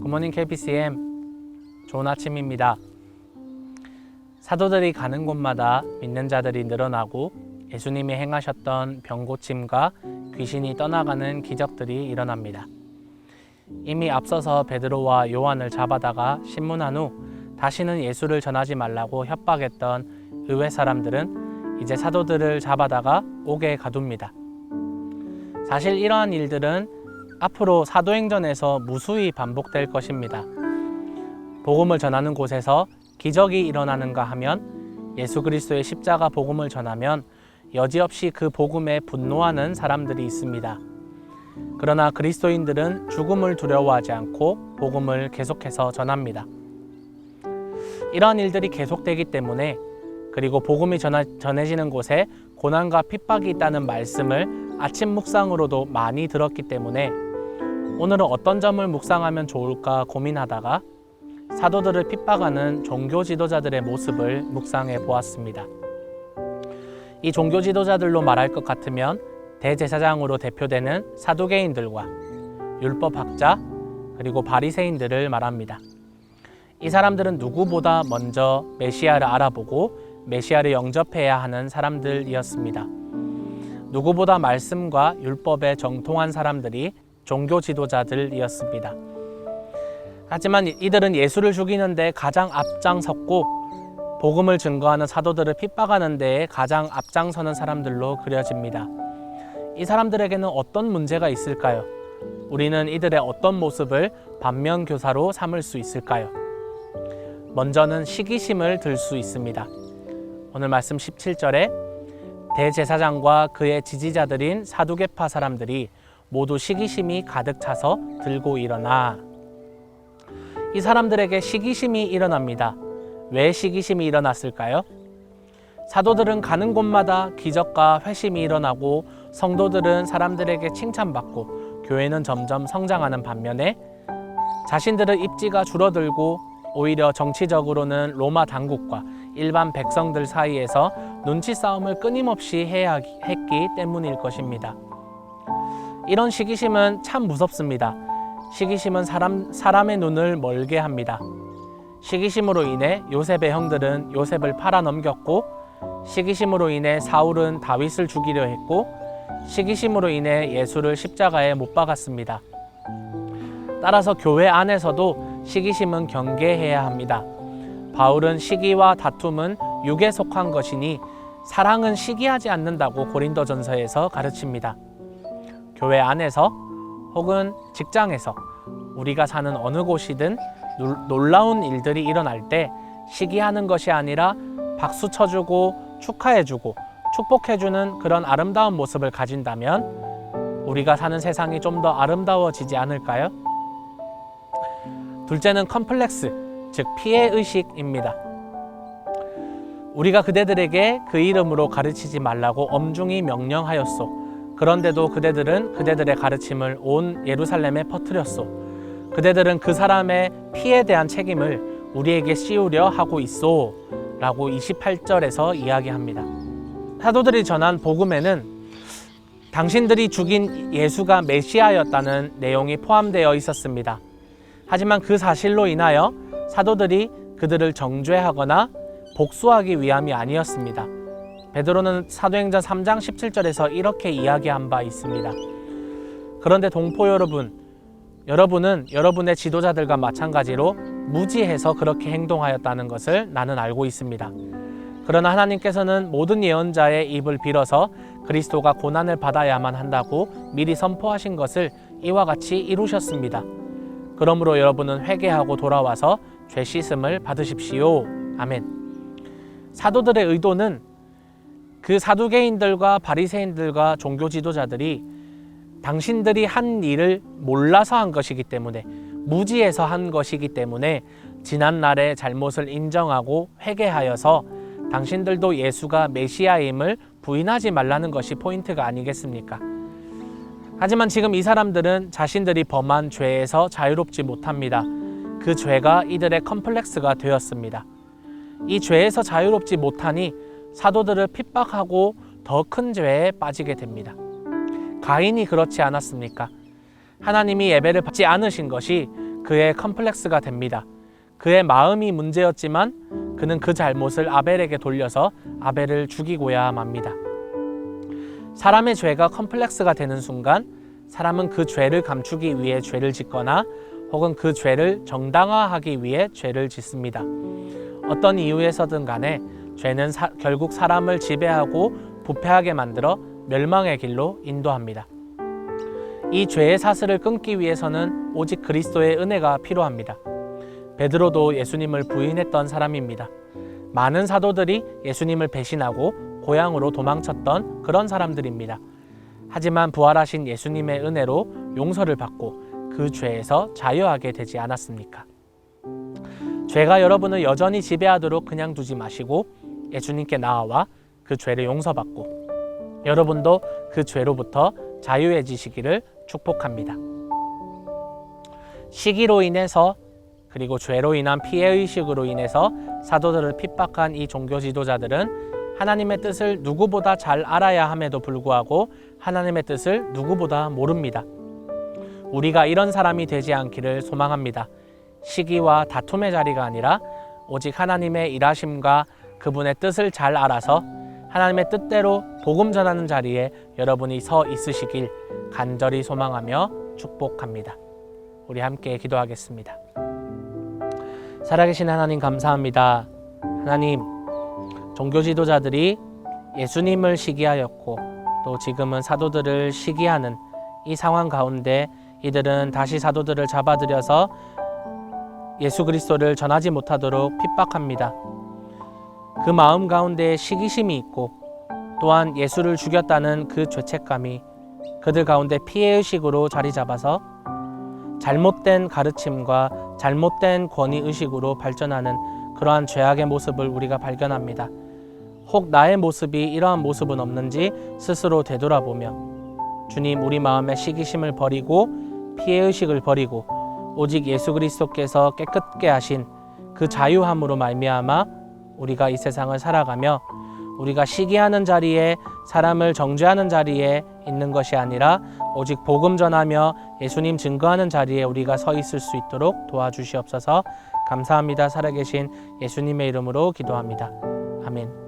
굿모닝 KBCM 좋은 아침입니다. 사도들이 가는 곳마다 믿는 자들이 늘어나고 예수님이 행하셨던 병고침과 귀신이 떠나가는 기적들이 일어납니다. 이미 앞서서 베드로와 요한을 잡아다가 신문한 후 다시는 예수를 전하지 말라고 협박했던 의회 사람들은 이제 사도들을 잡아다가 옥에 가둡니다. 사실 이러한 일들은 앞으로 사도행전에서 무수히 반복될 것입니다. 복음을 전하는 곳에서 기적이 일어나는가 하면 예수 그리스도의 십자가 복음을 전하면 여지없이 그 복음에 분노하는 사람들이 있습니다. 그러나 그리스도인들은 죽음을 두려워하지 않고 복음을 계속해서 전합니다. 이러한 일들이 계속되기 때문에 그리고 복음이 전하, 전해지는 곳에 고난과 핍박이 있다는 말씀을 아침 묵상으로도 많이 들었기 때문에 오늘은 어떤 점을 묵상하면 좋을까 고민하다가 사도들을 핍박하는 종교 지도자들의 모습을 묵상해 보았습니다. 이 종교 지도자들로 말할 것 같으면 대제사장으로 대표되는 사두개인들과 율법학자 그리고 바리새인들을 말합니다. 이 사람들은 누구보다 먼저 메시아를 알아보고 메시아를 영접해야 하는 사람들이었습니다. 누구보다 말씀과 율법에 정통한 사람들이 종교 지도자들이었습니다. 하지만 이들은 예수를 죽이는데 가장 앞장섰고 복음을 증거하는 사도들을 핍박하는 데에 가장 앞장서는 사람들로 그려집니다. 이 사람들에게는 어떤 문제가 있을까요? 우리는 이들의 어떤 모습을 반면 교사로 삼을 수 있을까요? 먼저는 시기심을 들 수 있습니다. 오늘 말씀 17절에 대제사장과 그의 지지자들인 사두개파 사람들이 모두 시기심이 가득 차서 들고 일어나 이 사람들에게 시기심이 일어납니다. 왜 시기심이 일어났을까요? 사도들은 가는 곳마다 기적과 회심이 일어나고 성도들은 사람들에게 칭찬받고 교회는 점점 성장하는 반면에 자신들의 입지가 줄어들고 오히려 정치적으로는 로마 당국과 일반 백성들 사이에서 눈치 싸움을 끊임없이 해야 했기 때문일 것입니다. 이런 시기심은 참 무섭습니다. 시기심은 사람, 사람의 눈을 멀게 합니다. 시기심으로 인해 요셉의 형들은 요셉을 팔아 넘겼고, 시기심으로 인해 사울은 다윗을 죽이려 했고, 시기심으로 인해 예수를 십자가에 못 박았습니다. 따라서 교회 안에서도 시기심은 경계해야 합니다. 바울은 시기와 다툼은 육에 속한 것이니 사랑은 시기하지 않는다고 고린도전서에서 가르칩니다. 교회 안에서 혹은 직장에서 우리가 사는 어느 곳이든 놀라운 일들이 일어날 때 시기하는 것이 아니라 박수 쳐주고 축하해주고 축복해주는 그런 아름다운 모습을 가진다면 우리가 사는 세상이 좀 더 아름다워지지 않을까요? 둘째는 컴플렉스, 즉 피해 의식입니다. 우리가 그대들에게 그 이름으로 가르치지 말라고 엄중히 명령하였소. 그런데도 그대들은 그대들의 가르침을 온 예루살렘에 퍼뜨렸소. 그대들은 그 사람의 피에 대한 책임을 우리에게 씌우려 하고 있소. 라고 28절에서 이야기합니다. 사도들이 전한 복음에는 당신들이 죽인 예수가 메시아였다는 내용이 포함되어 있었습니다. 하지만 그 사실로 인하여 사도들이 그들을 정죄하거나 복수하기 위함이 아니었습니다. 베드로는 사도행전 3장 17절에서 이렇게 이야기한 바 있습니다. 그런데 동포 여러분, 여러분은 여러분의 지도자들과 마찬가지로 무지해서 그렇게 행동하였다는 것을 나는 알고 있습니다. 그러나 하나님께서는 모든 예언자의 입을 빌어서 그리스도가 고난을 받아야만 한다고 미리 선포하신 것을 이와 같이 이루셨습니다. 그러므로 여러분은 회개하고 돌아와서 죄 씻음을 받으십시오. 아멘. 사도들의 의도는 그 사두개인들과 바리새인들과 종교 지도자들이 당신들이 한 일을 몰라서 한 것이기 때문에 무지해서 한 것이기 때문에 지난 날의 잘못을 인정하고 회개하여서 당신들도 예수가 메시아임을 부인하지 말라는 것이 포인트가 아니겠습니까? 하지만 지금 이 사람들은 자신들이 범한 죄에서 자유롭지 못합니다. 그 죄가 이들의 컴플렉스가 되었습니다. 이 죄에서 자유롭지 못하니 사도들을 핍박하고 더 큰 죄에 빠지게 됩니다. 가인이 그렇지 않았습니까? 하나님이 예배를 받지 않으신 것이 그의 컴플렉스가 됩니다. 그의 마음이 문제였지만 그는 그 잘못을 아벨에게 돌려서 아벨을 죽이고야 맙니다. 사람의 죄가 컴플렉스가 되는 순간 사람은 그 죄를 감추기 위해 죄를 짓거나 혹은 그 죄를 정당화하기 위해 죄를 짓습니다. 어떤 이유에서든 간에 죄는 사- 결국 사람을 지배하고 부패하게 만들어 멸망의 길로 인도합니다. 이 죄의 사슬을 끊기 위해서는 오직 그리스도의 은혜가 필요합니다. 베드로도 예수님을 부인했던 사람입니다. 많은 사도들이 예수님을 배신하고 고향으로 도망쳤던 그런 사람들입니다. 하지만 부활하신 예수님의 은혜로 용서를 받고 그 죄에서 자유하게 되지 않았습니까? 죄가 여러분을 여전히 지배하도록 그냥 두지 마시고 예수님께 나아와 그 죄를 용서받고 여러분도 그 죄로부터 자유해지시기를 축복합니다. 시기로 인해서 그리고 죄로 인한 피해 의식으로 인해서 사도들을 핍박한 이 종교 지도자들은 하나님의 뜻을 누구보다 잘 알아야 함에도 불구하고 하나님의 뜻을 누구보다 모릅니다. 우리가 이런 사람이 되지 않기를 소망합니다. 시기와 다툼의 자리가 아니라 오직 하나님의 일하심과 그분의 뜻을 잘 알아서 하나님의 뜻대로 복음 전하는 자리에 여러분이 서 있으시길 간절히 소망하며 축복합니다. 우리 함께 기도하겠습니다. 살아계신 하나님 감사합니다. 하나님, 종교 지도자들이 예수님을 시기하였고 또 지금은 사도들을 시기하는 이 상황 가운데 이들은 다시 사도들을 잡아들여서 예수 그리스도를 전하지 못하도록 핍박합니다. 그 마음 가운데 시기심이 있고 또한 예수를 죽였다는 그 죄책감이 그들 가운데 피해의식으로 자리 잡아서 잘못된 가르침과 잘못된 권위 의식으로 발전하는 그러한 죄악의 모습을 우리가 발견합니다. 혹 나의 모습이 이러한 모습은 없는지 스스로 되돌아보며 주님 우리 마음의 시기심을 버리고 피해 의식을 버리고 오직 예수 그리스도께서 깨끗게 하신 그 자유함으로 말미암아 우리가 이 세상을 살아가며 우리가 시기하는 자리에 사람을 정죄하는 자리에 있는 것이 아니라 오직 복음 전하며 예수님 증거하는 자리에 우리가 서 있을 수 있도록 도와주시옵소서. 감사합니다. 살아계신 예수님의 이름으로 기도합니다. 아멘.